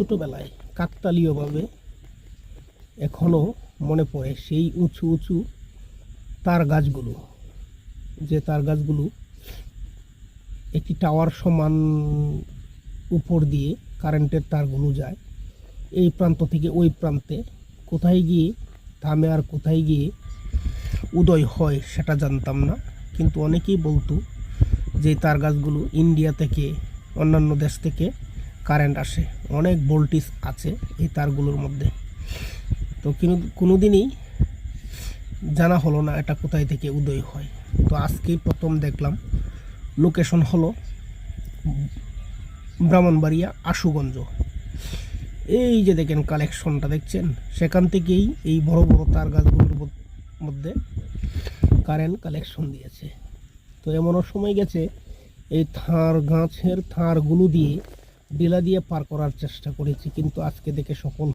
ছোটোবেলায় কাকতালীয়ভাবে এখনও মনে পড়ে সেই উঁচু উঁচু তার গাছগুলো, যে তার গাছগুলো একটি টাওয়ার সমান উপর দিয়ে কারেন্টের তারগুলো যায়, এই প্রান্ত থেকে ওই প্রান্তে কোথায় গিয়ে থামে আর কোথায় গিয়ে উদয় হয় সেটা জানতাম না। কিন্তু অনেকেই বলতো যে তার গাছগুলো ইন্ডিয়া থেকে, অন্যান্য দেশ থেকে কারেন্ট আসে, অনেক ভোল্টেজ আছে এই তারগুলোর মধ্যে। তো কোনো দিনই জানা হলো না এটা কোথায় থেকে উদয় হয়। তো আজকেই প্রথম দেখলাম লোকেশন হলো ব্রাহ্মণবাড়িয়া, আশুগঞ্জ। এই যে দেখেন কালেকশনটা দেখছেন, সেখান থেকেই এই বড় বড় তার গাছগুলোর মধ্যে কারেন্ট কালেকশন দিয়েছে। তো এমনও সময় গেছে, এই থার গাছের থারগুলো দিয়ে ডিলা দিয়ে পার করার চেষ্টা করেছি কিন্তু আজকে দেখে সফল